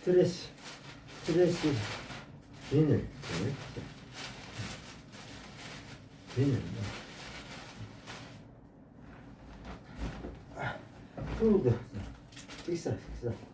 스트레스 비늘. 비늘. 비늘 아, 푸드 식사 식사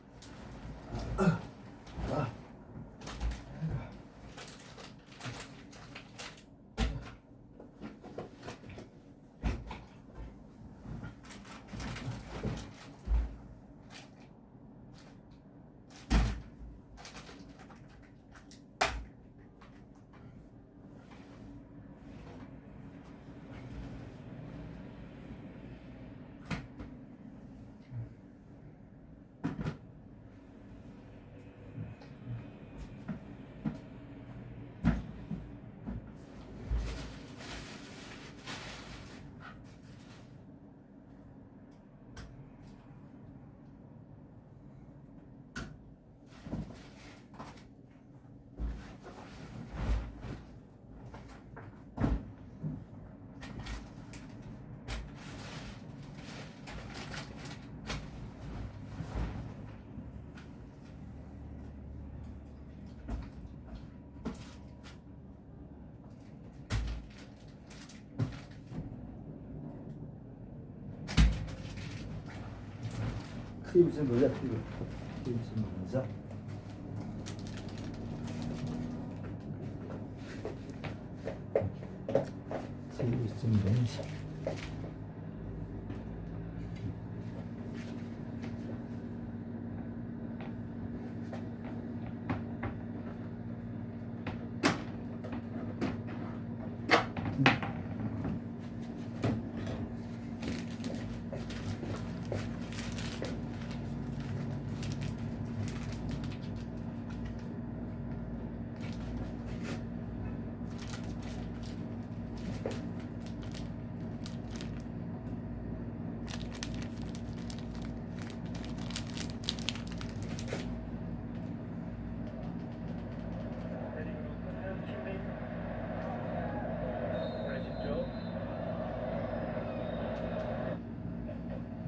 보자 크림 크림 좀 보자 크림 좀 보자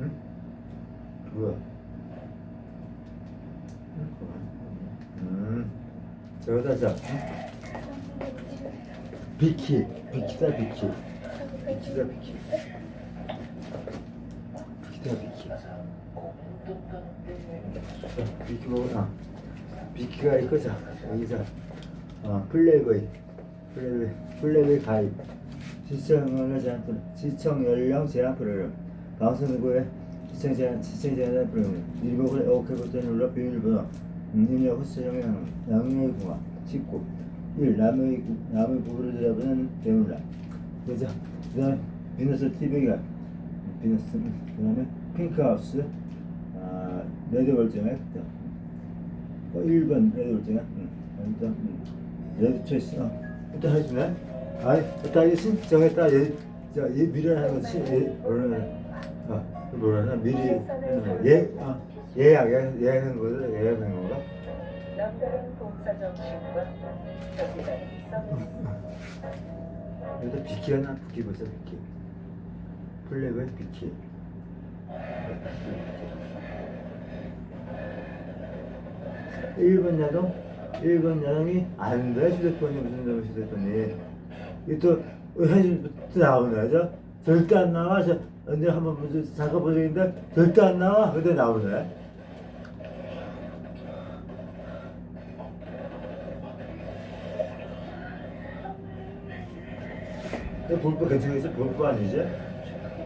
응? 뭐야? 음, 저거다 자 비키, 비키다 비키, 비키다 비키, 비키다 비키. 자, 비키 먹어. 아, 비키가 있고 자 여기서 어 플레이보이, 플레이보이, 플레이보이 가입. 시청을 제한 프로, 시청 연령 제한 프로그램. 방송 후에 시청 제한, 시청 제한 프로그램. 일본의 오케이 버튼 눌러 비밀번호. 수정의 양, 양의 공화. 19. 1. 남의, 구- 남의 부부를 들여보는 대물라. 그죠? 그 다음에 비너스 TV가, 비너스, 그 다음에 핑크하우스, 아, 레드 월정액, 어, 1번 레드 월정액, 음, 일단, 음, 레드 초이스, 어, 일단 하시네. 아니, 일단 이게 신청했다, 얘, 자, 얘 미리 하는 거, 신, 얘, 뭐라나, 아, 뭐라나, 미리 하는 거, 예, 아, 예약, 예약, 예약한 거를 예약한 건 여기다 비키가 나 비키 보자 비키. 플래그에 비키? 일본 야동? 일본 야동이 안돼 휴대폰이. 무슨 놈의 휴대폰이? 이또 현실부터 나오네 저 절대 안 나와. 저 언제 한번 무슨 잠깐 보는데 절대 안 나와. 근데 나오네 볼거 괜찮겠어? 볼거 아니지?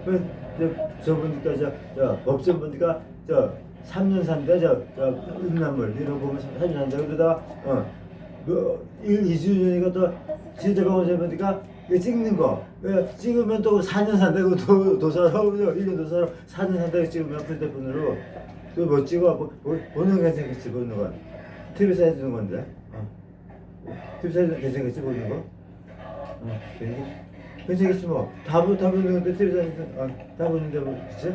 그, 저, 저 보니까, 저, 저, 법전 보니까, 저, 3년 산대, 저, 저, 음란물, 이런 거 보면 3년 산대. 그러다가, 어, 그, 1, 2주 전이가 또, 지대병원에 보니까, 찍는 거. 왜 찍으면 또 4년 산다고 도, 도사로, 1년 도사로 4년 산다고 찍으면 휴대폰으로. 또 뭐 찍어? 뭐, 뭐, 보는 게 괜찮겠지, 보는 건. TV에서 해주는 건데. 어. TV에서 괜찮겠지, 보는 거? 어, 괜찮 괜찮겠지 뭐. 다, 보- 다 보는 건데, TV에서, 아, 다 보는데, 뭐, 그치?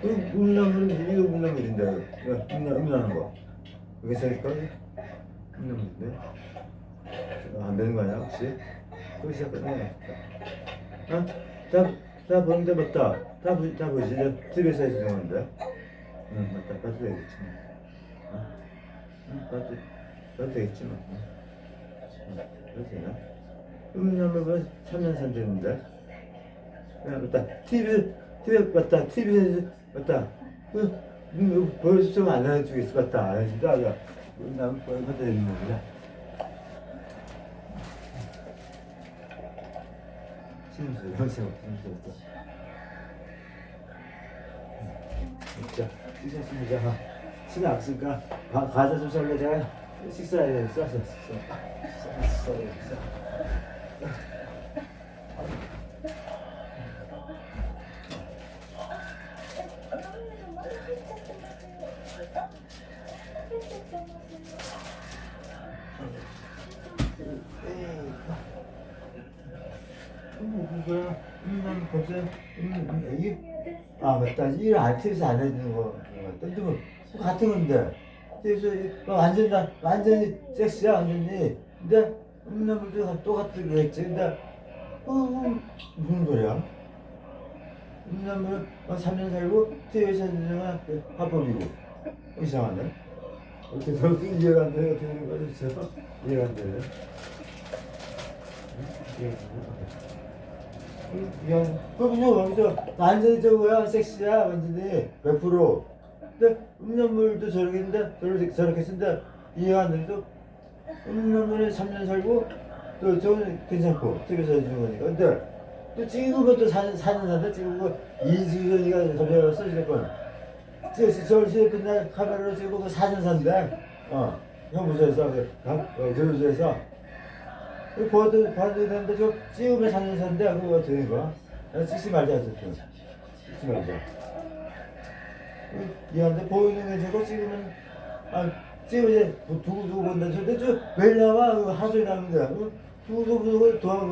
그, 음란물은, 이거 음란물인데, 야, 음란, 음란한 거. 괜찮을까? 음란물인데? 아, 안 되는 거 아니야, 혹시? 그거 시작하네. 어? 다, 다 보는데 맞다. 다, 보, 다 보지. TV에서 해주는 건데. 응, 맞다. 빠져야겠지. 어? 응, 나도 나도 되겠지 뭐. 응, 그래도 되나? 음료면 3년 산대는데. 야, 맞다. TV, TV 맞다. TV에서 맞다. 그, 음, 벌써 좀안 해주겠어, 맞다. 안 해준다. 야, 난 벌써 되는 거구나. 심수, 연세 심수. 자, 식사했습니다. 신이 없으니까 가, 과자 좀 제가 식사해야 돼. 식사, 식사, 식사, 식사, 그거야. 음, 난 벌써 음, 이게 아 맞다. 일 RT에서 안 해주는 거. 근데 뭐 같은 건데. 그래서 뭐 완전 나 완전히 섹시야 완전히. 근데 음란물도 똑같은 거겠지. 근데 어, 어 무슨 소리야? 음란물 3년 살고 TV에서 해주는 건 합법이고 이상하네. 어떻게 저렇게 이해가 안 돼요? 어떻게 된 거지? 진짜 이해가 안 돼요. 응? 이해가 안 돼. 야, 그럼요, 거기서 완전히 저거야, 섹시야, 완전히 100%. 근데 음란물도 저렇게 했는데, 저렇게, 저렇게 쓴데, 이해가 안 돼도, 음란물에 3년 살고, 또 저건 괜찮고, TV에서 해주는 거니까. 근데, 또 찍은 것도 4년, 4년 산다, 찍은 거, 이주연이가 저번에 써주랬건, 저 휴대폰 카메라로 찍고 그 사진 산대, 어, 형무소에서, 어, 교도소에서. 봐도 봐도 되는데 저 찍으면 사는 산데 그거 된 거야? 나 찍지 말자 했었어. 찍지 말자. 미안한데 보이는 게 저거 찍으면 아 찍으면 이제 두고 두고 본다. 근데 저왜 나와? 그 하소리 나는 거야. 그 두고 두고 두고 도한.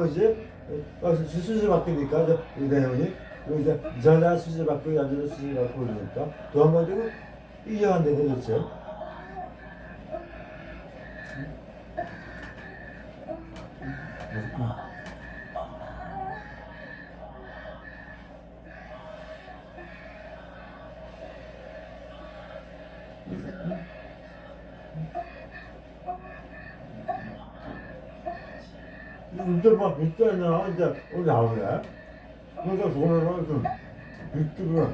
아, 수- 수술 받으니까 저 내용이 이제 전화 수술 받고 남자 수술 받고 그러니까 도한 건데 그 이해한데 도대체. 막 있잖아 이제 우리 나오네. 그러니까 그거는 좀 비트가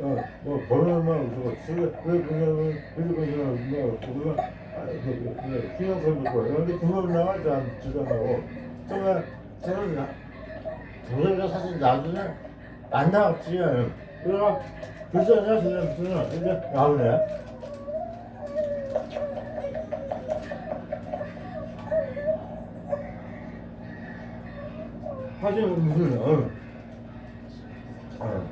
어뭐 번호만 그거 쓰레 왜 그러냐면 그래서 그냥 뭐 그거 아그 신용카드 거 근데 그거 나와 잘 주장하고 정말 저는 나 도저히 사실 나중에 안 나왔지. 그래가 그잖아 그냥 그냥 근데 나오네 사실 무슨 어. 어.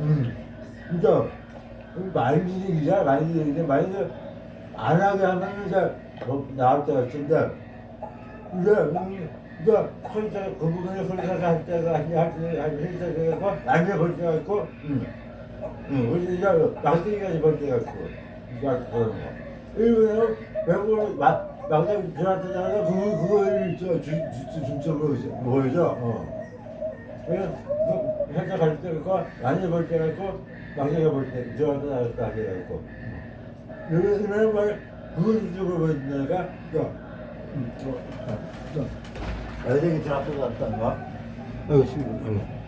음, 진짜 말들이야 말들인데 말들 안 하게 하면 이제 뭐 나올 것 같은데 이제 음, 이제 컬자 그 부분에 컬자가 할 때가 할 때가 할 때가 있고 나중에 볼 때가 있고 음, 음, 우리 이제 막대기까지 볼 때가 있고 이제 그런 거. 일본에는 외국으로 막 막상 들어왔다가 그거 그걸 저 주- 주- 중점으로 이제 보여줘. 어. 그냥 그 살짝 갈때 있고 많이 볼 때가 있고 막대가 볼때 들어왔다 나왔다 할 때가 있고. 여기서는 막 그걸 중점으로 보여준다니까. 야, 음, 저, 저, 저. 애들이 나왔다 한 거야? 아이고, 씨, 아이고.